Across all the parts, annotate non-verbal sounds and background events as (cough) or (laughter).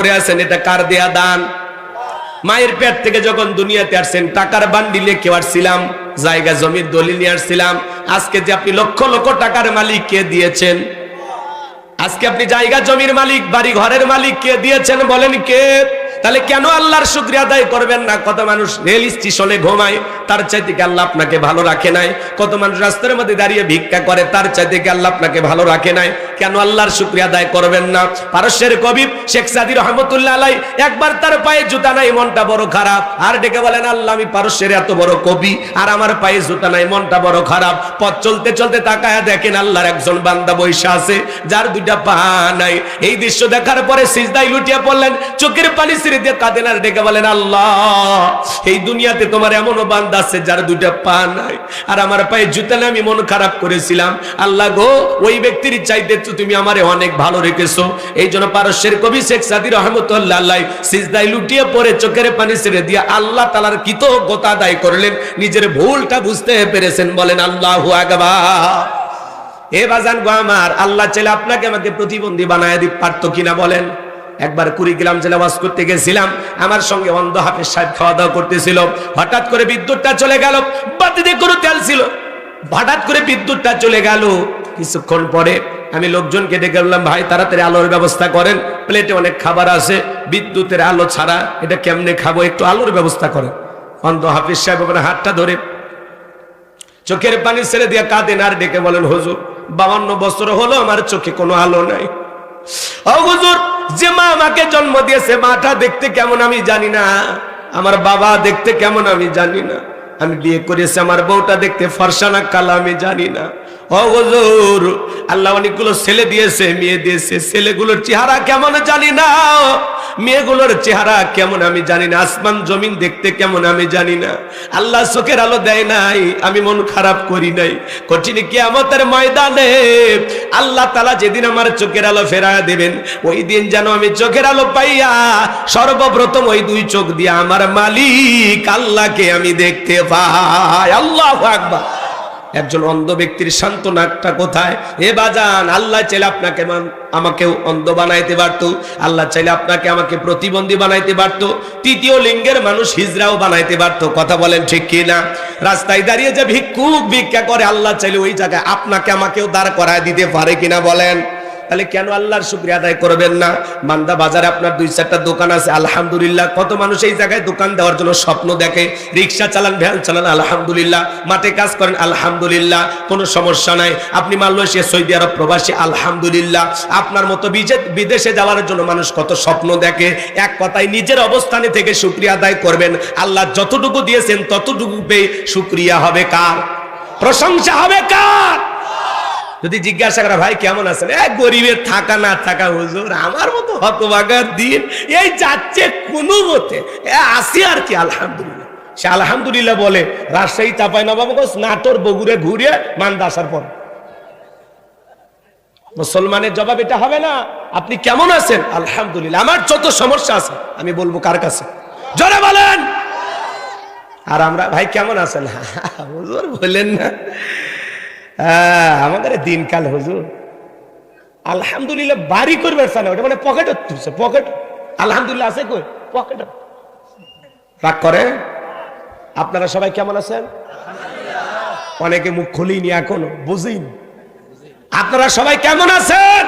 করে আছেন, এটা কার দেয়া দান? মায়ের পেট থেকে যখন দুনিয়াতে আসছেন, টাকার বান্ডিলে কেউ আসছিলাম, জায়গা, জমির দলিল নিয়ে আসছিলাম। আজকে যে আপনি লক্ষ লক্ষ টাকার মালিক কে দিয়েছেন? আজকে আপনি জায়গা, জমির মালিক, বাড়ি ঘরের মালিক কে দিয়েছেন বলেন কে? তাহলে কেন আল্লাহর শুক্রিয়া আদায় করবেন না? কত মানুষ রেল স্টেশনে ঘুমায়, তার চাইতে কি আল্লাহ আপনাকে ভালো রাখে নাই? কত মানুষ রাস্তার মধ্যে দাঁড়িয়ে ভিক্ষা করে, তার চাইতে কি আল্লাহ আপনাকে ভালো রাখে নাই? কেন আল্লাহর শুক্রিয়া আদায় করবেন না? পারস্যের কবি শেখ সাদি রহমতুল্লাহ আলাই একবার তার পায়ে জুতা নাই, মনটা বড় খারাপ। আর ডেকে বলেন, আল্লাহ, আমি পারস্যের এত বড় কবি, আর আমার পায়ে জুতা নাই, মনটা বড় খারাপ। পথ চলতে চলতে তাকায়া দেখেন আল্লাহর একজন বান্দা বৈশা আছে, যার দুইটা পা নাই। এই দৃশ্য দেখার পরে সিজদাই লুটিয়ে পড়লেন, চোখের পানি ছেড়ে দিয়ে কাঁদেন আর ডেকে বলেন, আল্লাহ, এই দুনিয়াতে তোমার এমনও বান্দা আছে যার দুইটা পা নাই। আর আমার পায়ে জুতা নাই, আমি মন খারাপ করেছিলাম। আল্লাহ গো, ওই ব্যক্তির চাইতে তো তুমি আমারে অনেক ভালো রেখেছো। এই জন্য পারস্যের কবি শেখ সাদি রহমতুল্লাহ সিজদাই লুটিয়ে পড়ে, চোখের পানি ছেড়ে দিয়ে আল্লাহ তালার কৃতজ্ঞতা আদায় করলেন। নিজের ভুলটা বুঝতে পেরেছেন, বলেন, আল্লাহ আকবার। এ বাজান গো আমার, আল্লাহ চাইলে আপনাকে আমাকে প্রতিবন্ধী বানায় দিতে পারতো কিনা বলেন? একবার কুড়িগ্রাম জেলা বাস করতে গেছিলাম, আমার সঙ্গে অন্ধ হাফেজ সাহেব খাওয়া দাওয়া করতেছিল। হঠাৎ করে বিদ্যুৎটা চলে গেল বাতিতে কোনো তেল ছিল। হঠাৎ করে বিদ্যুৎটা চলে গেল। কিছুক্ষণ পরে আমি লোকজনকে ডেকে বললাম, ভাই, তাড়াতাড়ি আলোর ব্যবস্থা করেন। প্লেটে অনেক খাবার আছে, বিদ্যুতের আলো ছাড়া এটা কেমনে খাব? একটু আলোর ব্যবস্থা করেন। অন্ধ হাফিজ সাহেব আপনার হাতটা ধরে চোখের পানি ছেড়ে দিয়ে কাঁদেন আর ডেকে বলেন, হুজুর বাবান্ন বছর হলো আমার চোখে কোনো আলো নাই। হুজুর, যে মা আমাকে জন্ম দিয়েছে, মাটা দেখতে কেমন আমি জানি না। আমার বাবা দেখতে কেমন আমি জানি না। আমি বিয়ে করেছি, আমার বউটা দেখতে ফরসানা কালা আমি জানি না। আল্লাহ অনেকগুলো ছেলে দিয়েছে, মেয়ে দিয়েছে। ছেলেগুলোর চেহারা কেমন জানি না। মেয়েগুলোর চেহারা কেমন আমি জানি না। আসমান, জমিন দেখতে কেমন আমি জানি না। আল্লাহ চোখের আলো দেয় নাই, আমি মন খারাপ করি নাই। কঠিন কিয়ামতের ময়দানে আল্লাহ তালা যেদিন আমার চোখের আলো ফেরায় দেবেন, ওই দিন যেন আমি চোখের আলো পাইয়া সর্বপ্রথম ওই দুই চোখ দিয়ে আমার মালিক আল্লাহকে আমি দেখতে পাই। আল্লাহ আকবার। একজন অন্ধ ব্যক্তির সান্ত্বনাটা কোথায়, এ বাজান, আল্লাহ চাইলে আপনাকে আমাকেও অন্ধ বানাইতে পারত। আল্লাহ চাইলে আপনাকে আমাকে প্রতিবন্ধী বানাইতে পারত। তৃতীয় লিঙ্গের মানুষ হিজরাও বানাইতে পারত। কথা বলেন ঠিক কি না? রাস্তায় দাঁড়িয়ে যে ভিক্ষুক ভিক্ষা করে, আল্লাহ চাইলে ওই জায়গায় আপনাকে আমাকেও দাঁড় করায় দিতে পারে কিনা বলেন। তাহলে কেন আল্লাহর শুক্রিয়া আদায় করবেন না? মান্দা বাজারে আপনার দুই চারটা দোকান আছে, আলহামদুলিল্লাহ। কত মানুষ এই জায়গায় দোকান দেওয়ার জন্য স্বপ্ন দেখে? রিক্সা চালান, ভ্যান চালান, আলহামদুলিল্লাহ। মাঠে কাজ করেন, আলহামদুলিল্লাহ। কোনো সমস্যা নাই। আপনি মালয়েশিয়া, সৌদি আরব প্রবাসী, আলহামদুলিল্লাহ। আপনার মতো বিদেশে যাওয়ার জন্য মানুষ কত স্বপ্ন দেখে? এক কথায় নিজের অবস্থানে থেকে শুক্রিয়া আদায় করবেন। আল্লাহ যতটুকু দিয়েছেন ততটুকু পেয়ে শুক্রিয়া হবে কার? প্রশংসা হবে কার? যদি জিজ্ঞাসা করা, ভাই, কেমন আছেন? এক গরিবের থাকা না থাকা হুজুর, আমার মতো হতবাগার দিন এই যাচ্ছে কোনো মতে। আসি আর কি, আলহামদুলিল্লাহ। সে আলহামদুলিল্লাহ বলে, রাজশাহী চাপাই নবাবগঞ্জ নাটোর, বগুড়ে ঘুরে মান্দা আসার পর। মুসলমানের জবাব এটা হবে না, আপনি কেমন আছেন? আলহামদুলিল্লাহ, আমার যত সমস্যা আছে, আমি বলব কার কাছে? জোরে বলেন! আর আমরা, ভাই, কেমন আছেন? (laughs) হুজুর বললেন না। হ্যাঁ, আমাদের দিনকাল হুজুর। আলহামদুলিল্লাহ বাড়ি করবে না ওটা মানে পকেট তুলছে পকেট আলহামদুলিল্লাহ আছে কই? পকেট রাগ করে? আপনারা সবাই কেমন আছেন? অনেকে মুখ খুলিনি এখনও বুঝিনি। আপনারা সবাই কেমন আছেন?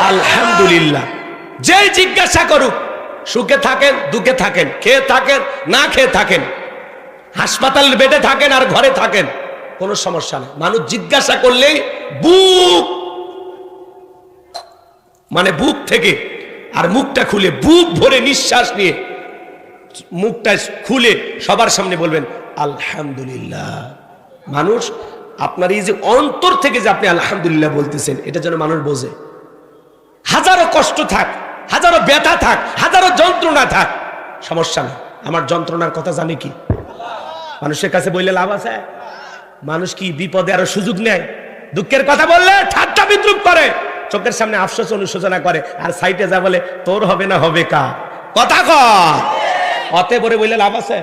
আলহামদুলিল্লাহ। যে জিজ্ঞাসা করুক সুখে থাকেন দুঃখে থাকেন খেয়ে থাকেন না খেয়ে থাকেন হাসপাতাল বেডে থাকেন আর ঘরে থাকেন কোনো সমস্যা নেই। মানুষ জিজ্ঞাসা করলেই বুক মানে বুক থেকে, আর মুখটা খুলে, বুক ভরে নিঃশ্বাস নিয়ে মুখটা খুলে সবার সামনে বলবেন, আলহামদুলিল্লাহ। মানুষ, আপনার এই যে অন্তর থেকে যে আপনি আলহামদুলিল্লাহ বলতেছেন, এটা যেন মানুষ বোঝে। হাজারো কষ্ট থাক, হাজারো ব্যথা থাক, হাজারো যন্ত্রণা থাক, সমস্যা নেই। আমার যন্ত্রণার কথা জানে কি? মানুষের কাছে বললে লাভ আছে? মানুষ কি বিপদে আরও সুযোগ নেয়? দুঃখের কথা বললে ঠাট্টা বিদ্রুপ করে। চোখের সামনে আফসোস অনুশোচনা করে। আর সাইটে যা বলে, তোর হবে না, হবে কা কথা অতে বলে বললে লাভ আছে?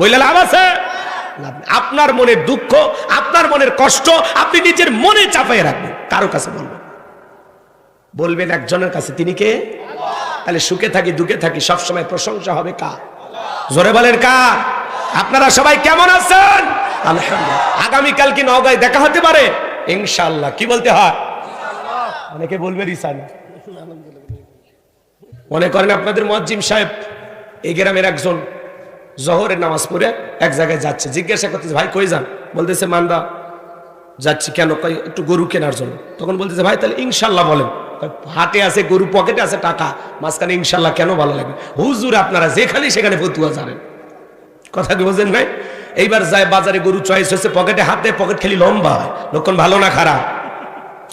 বললে লাভ আছে? আপনার মনের দুঃখ, আপনার মনের কষ্ট, আপনি নিজের মনে চাপাই রাখবেন। কারও কাছে বলবেন বলবেন একজনের কাছে, তিনি কে? তাহলে সুখে থাকি, দুঃখে থাকি, সবসময় প্রশংসা হবে কা জোরে বলেন কা আপনারা সবাই কেমন আছেন? আলহামদুলিল্লাহ। আগামীকাল কি নওগাঁয় দেখা হতে পারে? ইনশাআল্লাহ। কি বলতে হয়? অনেকে বলবে রিসান। মনে করেন আপনাদের মুয়াজ্জিম সাহেব এই গ্রামের একজন জহরের নামাজ পড়ে এক জায়গায় যাচ্ছে। জিজ্ঞাসা করতেছে ভাই কই যান? বলতেছে মান্দা যাচ্ছি কেন? কই একটু গরু কেনার জন্য। তখন বলতেছে ভাই তাহলে ইনশাল্লাহ বলেন। হাটে আছে গরু পকেটে আছে টাকা মাঝখানে ইনশাল্লাহ কেন ভালো লাগবে? হুজুর আপনারা যেখানে সেখানে ফতুয়া জানেন। কথা কি বোঝেন ভাই? এইবার যায় বাজারে গরু চয়েস হচ্ছে পকেটে হাতে পকেট খালি লম্বা হয়। লক্ষণ ভালো না খারাপ?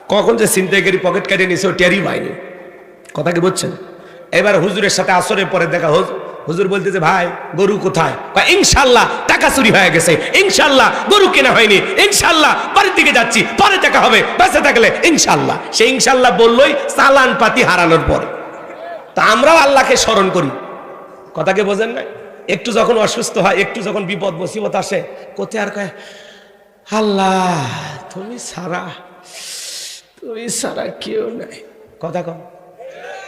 কখন যে চিন্তায় গেরি পকেট কেটে নিছে ও টেরই পায়নি। কথা কি বুঝছেন? এবার হুজুরের সাথে আসরের পরে দেখা হুজ হুজুর বলতেছে, ভাই, গরু কোথায়? ইনশাল্লাহ টাকা চুরি হয়ে গেছে। ইনশাল্লাহ গরু কেনা হয়নি। ইনশাল্লাহ বাড়ির দিকে যাচ্ছি। পরে টাকা হবে। বেঁচে থাকলে ইনশাল্লাহ সে ইনশাল্লাহ বললোই চালান পাতি হারানোর পরে। তা আমরাও আল্লাহকে স্মরণ করি। কথাকে বোঝেন না একটু যখন অসুস্থ হয়, একটু যখন বিপদ, মুসিবত আসে, কোথায় আর কয়, আল্লাহ, তুমি সারা তুমি সারা কেউ নাই। কথা কম।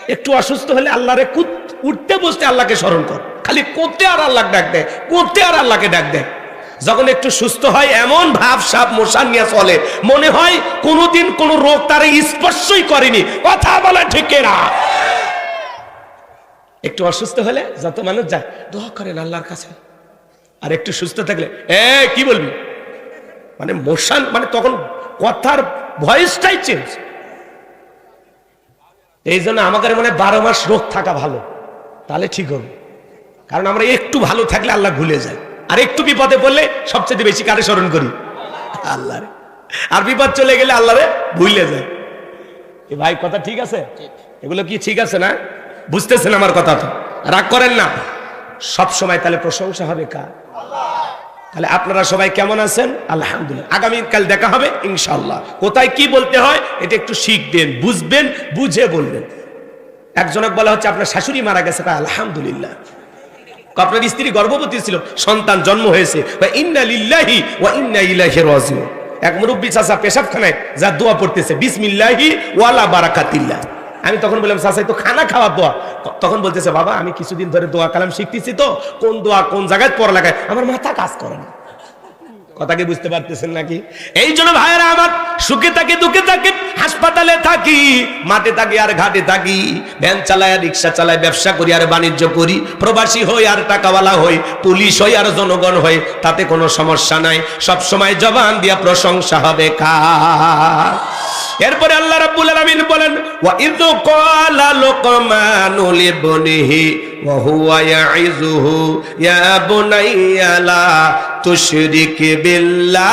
একটু অসুস্থ হলে আল্লাহরে কুত- উঠতে বসতে আল্লাহকে স্মরণ কর। খালি করতে আর আল্লাহ ডাক দেয় করতে আর আল্লাহকে ডাক দেয় যখন একটু সুস্থ হয়, এমন ভাব সাপ মশা নিয়ে চলে। মনে হয় কোনোদিন কোনো রোগ তারে স্পর্শই করেনি। কথা বলা ঠিক না একটু অসুস্থ হলে যত মানুষ যায় দোয়া করেন আল্লাহর কাছে। আর একটু সুস্থ থাকলে এ কি বলবি? মানে মোশান মানে তখন কথার ভয়েসটাই চেঞ্জ এই জন্য আমাদের মনে হয় বারো মাস রোগ থাকা ভালো। তাহলে ঠিক হবে। কারণ আমরা একটু ভালো থাকলে আল্লাহ ভুলে যায়। আর একটু বিপদে পড়লে সবচেয়ে বেশি কারে স্মরণ করি? আল্লাহ আর বিপদ চলে গেলে আল্লাহরে ভুলে যায়। এ ভাই কথা ঠিক আছে? এগুলো কি ঠিক আছে না? বুঝতেছেন আমার কথা তো? রাগ করেন না। সব সময় তাহলে প্রশংসা হবে কার? তাহলে আপনারা সবাই কেমন আছেন? আলহামদুলিল্লাহ। আগামীকাল দেখা হবে ইনশাল্লাহ কোথায় কি বলতে হয়, এটা একটু শিখবেন, বুঝবেন, বুঝে বলবেন। একজনক বলা হচ্ছে, আপনার শাশুড়ি মারা গেছে তা আলহামদুলিল্লাহ। আপনার স্ত্রী গর্ভবতী ছিল, সন্তান জন্ম হয়েছে। ইন্না লিল্লাহি ওয়া ইন্না ইলাইহি রাজিউন। এক মুরব্বী চাচা পেশাবখানায় যা দোয়া পড়তেছে, বিসমিল্লাহি ওয়ালা বারাকাতিল্লাহ। আমি তখন বললাম চাচাই তো খানা খাওয়ার দোয়া। তখন বলতেছে, বাবা, আমি কিছুদিন ধরে দোয়া কালাম শিখতেছি তো, কোন দোয়া কোন জায়গায় পড়া লাগায় আমার মাথা কাজ করে না। কথা কি বুঝতে পারতেছেন নাকি? এই জন্য ভাইয়েরা আমার সুখে থাকে, দুঃখে থাকি হাসপাতালে থাকি, মাঠে থাকি আর ঘাটে থাকি, ভ্যান চালায় আর রিক্সা চালায়, ব্যবসা করি আর বাণিজ্য করি, প্রবাসী হই আর টাকাওয়ালা হই, পুলিশ হই আর জনগণ হই, তাতে কোনো সমস্যা নাই। সব সময় জবান দিয়া প্রশংসা হবে কার? এরপরে আল্লাহ রাব্বুল আলামিন বলেন, ওয়া ইয ক্বালা লুকমানু লিবনিহি ওয়া হুয়া ইয়াইযুহু ইয়া বুনাইয়া লা তুশরিক বিল্লাহ।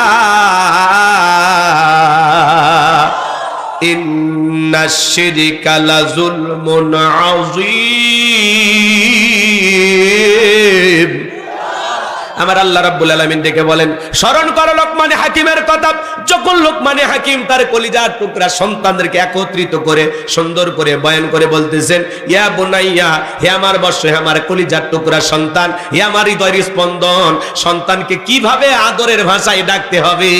ইন্নাশ শিরকা লাযুলমুন আযীম। আমার আল্লাহ রাব্বুল আলামিন ডেকে বলেন, স্মরণ করো লোকমানে হাকিমের কথা। যখন লোকমানে হাকিম তার কলিজার টুকরা সন্তানদেরকে একত্রিত করে, সুন্দর করে বয়ান করে বলতেছেন, ইয়া বোনাইয়া, হে আমার বর্ষ, হে আমার কলিজার টুকরা সন্তান, হে আমার হৃদয়ের স্পন্দন, সন্তানকে কীভাবে আদরের ভাষায় ডাকতে হবে?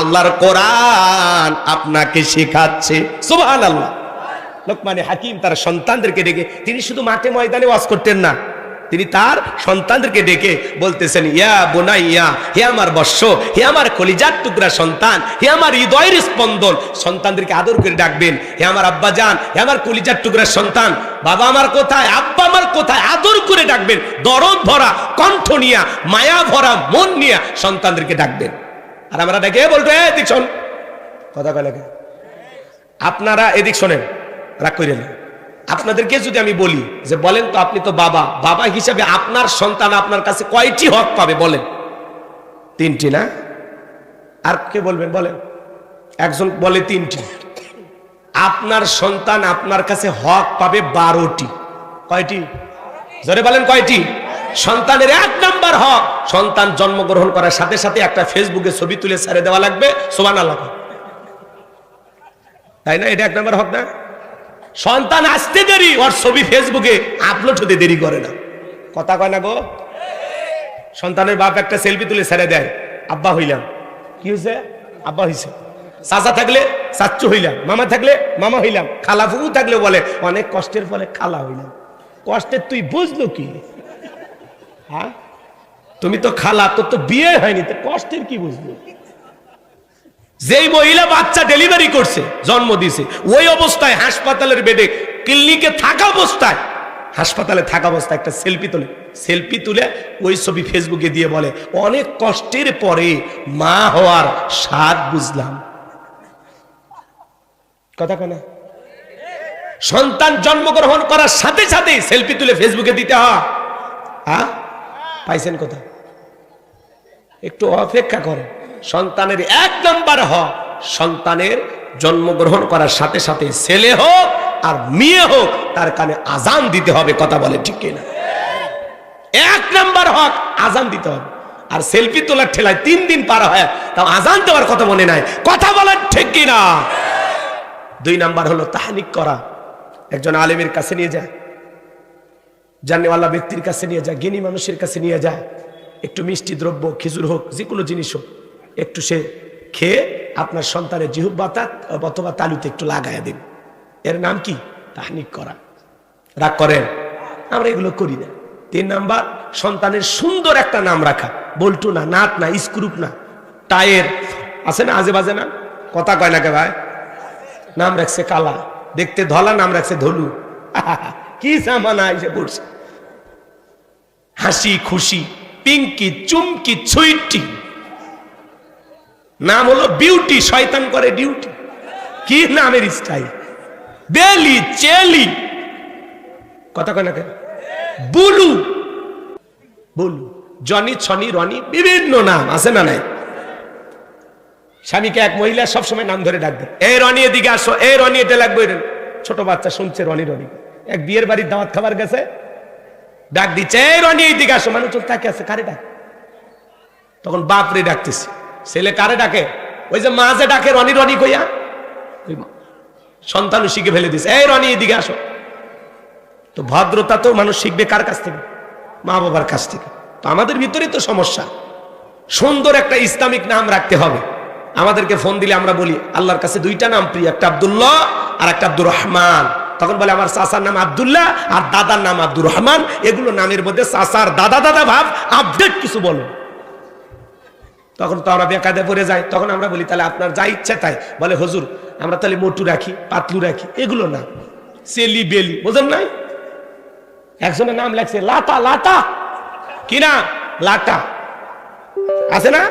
আল্লাহর কোরআন আপনাকে শেখাচ্ছে। সুবহানাল্লাহ। লোকমানে হাকিম তার সন্তানদেরকে ডেকে, তিনি শুধু মাঠে ময়দানে ওয়াজ করতেন না তিনি তার সন্তানদেরকে ডেকে বলতেছেন, ইয়া বোনাইয়া, হে আমার বর্ষ, হে আমার কলিজার টুকরা সন্তান, হে আমার হৃদয়ের স্পন্দন, সন্তানদেরকে আদর করে ডাকবেন, হে আমার আব্বা যান হে আমার কলিজার টুকরা সন্তান, বাবা আমার কোথায়, আব্বা আমার কোথায়, আদর করে ডাকবেন, দরদ ভরা, কণ্ঠ নিয়া, মায়া ভরা, মন নিয়া সন্তানদেরকে ডাকবেন। আর আমরা ডেকে বলতো, এ দিক শোন। কথা কয় লাগে আপনারা এদিক শোনেন, রাগ করেন আপনাদেরকে যদি আমি বলি যে বলেন তো আপনি তো বাবা বাবা হিসাবে আপনার সন্তান আপনার কাছে কয়টি হক পাবে বলেন? তিনটি না? আর কে বলবেন বলেন? একজন বলে তিনটি। আপনার সন্তান আপনার কাছে হক পাবে বারোটি। কয়টি? জোরে বলেন কয়টি? সন্তানের এক নাম্বার হক। সন্তান জন্মগ্রহণ করার সাথে সাথে একটা ফেসবুকে ছবি তুলে ছেড়ে দেওয়া লাগবে। সোমান আল্লাহ তাই না? এটা এক নাম্বার হক না? সন্তান আসতে দেরি, ওর ছবি ফেসবুকে আপলোড হতে দেরি করে না। কথা কয় না গো? সন্তানের বাপ একটা সেলফি তুলে ছেড়ে দেয়। আব্বা হইলাম। কি হয়েছে আব্বা হইছে। চাচা থাকলে চাচ্চু হইলাম। মামা থাকলে মামা হইলাম। খালা ফুকু থাকলে বলে, অনেক কষ্টের ফলে খালা হইলাম। কষ্টের তুই বুঝলো কি? হ্যাঁ? তুমি তো খালা, তোর তো বিয়ে হয়নি, তো কষ্টের কি বুঝলো যেই মহিলা বাচ্চা ডেলিভারি করছে, জন্ম দিছে, ওই অবস্থায় হাসপাতালের বেডে, ক্লিনিকে থাকা অবস্থায়, হাসপাতালে থাকা অবস্থায় একটা সেলফি তোলে। সেলফি তুলে ওই ছবি ফেসবুকে দিয়ে বলে, অনেক কষ্টের পরে মা হওয়ার স্বাদ বুঝলাম। কথা কেনা সন্তান জন্মগ্রহণ করার সাথে সাথে সেলফি তুলে ফেসবুকে দিতে হয়। পাইছেন কথা? একটু অপেক্ষা করে সন্তানের এক নাম্বার হ সন্তানের জন্মগ্রহণ করার সাথে সাথে ছেলে হোক আর মেয়ে হোক, তার কানে আজান দিতে হবে, কথা বলে ঠিক কিনা? এক নাম্বার হক আজান দিতে হবে। আর সেলফি তোলার ঠেলায় তিন দিন পার হয়, তাও আজান দেওয়ার কথা মনে নাই। কথা বলার ঠিক কিনা? দুই নাম্বার হলো তাহানিক করা। একজন আলেমের কাছে নিয়ে যায়। জানেওয়ালা ব্যক্তির কাছে নিয়ে যায় জ্ঞানী মানুষের কাছে নিয়ে যায়। একটু মিষ্টি দ্রব্য, খেজুর হোক যে কোনো জিনিস হোক। একটু সে খেয়ে আপনার সন্তানের জিহু জিহুব্বাতা অথবা তালুতে একটু লাগায় দিন। এর নাম কি? তাহানিক করা। রাগ করেন? আমরা এগুলো করি না। তিন নাম্বার, সন্তানের সুন্দর একটা নাম রাখা। বল্টু না নাট না, স্ক্রুপ না, টায়ের। আছে না, আজে বাজে না? কথা কয় না কে ভাই? নাম রাখছে কালা। দেখতে ধলা, নাম রাখছে ধলু। (laughs) কি সামানা এসে পড়ছে। হাসি, খুশি, পিঙ্কি, চুমকি, ছুইটি। নাম হলো বিউটি, শয়তান করে ডিউটি। কি নামের স্টাইল? বেলি, চেলি। কথা কয় না কেন? বুলু। বুলু। জনি, ছনি, রনি, বিভিন্ন নাম, আছে না নাই? স্বামীকে এক মহিলা সবসময় নাম ধরে ডাকবে। এই রনি এদিকে আসো এই রনি এটা লাগবে। ছোট বাচ্চা শুনছে রনি রনি। এক বিয়ের বাড়ির দাওয়াত খাবার গেছে। ডাক দিচ্ছে এই রনি এইদিকে আসো। মানুষজন তাকে আছে, কারে ডাক? তখন বাপরে ডাকতেছে। ছেলে কারে ডাকে? ওই যে মা যে ডাকে, রনি রনি কইয়া? ওই সন্তানও শিখে ফেলে দিছে। এই রনি, এদিকে আসো। তো ভদ্রতা তো মানুষ শিখবে কার কাছ থেকে? মা বাবার কাছ থেকে। তো আমাদের ভিতরে তো সমস্যা। সুন্দর একটা ইসলামিক নাম রাখতে হবে। আমাদেরকে ফোন দিলে আমরা বলি, আল্লাহর কাছে দুইটা নাম প্রিয়, একটা আব্দুল্লাহ আর একটা আব্দুর রহমান। তখন বলে, আমার চাচার নাম আবদুল্লাহ আর দাদার নাম আব্দুর রহমান। এগুলো নামের মধ্যে চাচার দাদা দাদা ভাব আপডেট কিছু বলো। তখন তো আমরা বেকাদে পড়ে যাই, তখন আমরা বলি, তাহলে আপনার যা ইচ্ছা তাই। বলে, হজুর, আমরা তাহলে মোটু রাখি, পাতলু রাখি, এগুলো না। সেলি বেলি, বোঝেন নাই? একজনের নাম লাগছে লাতা লাতা। কি না লাটা। আছে না?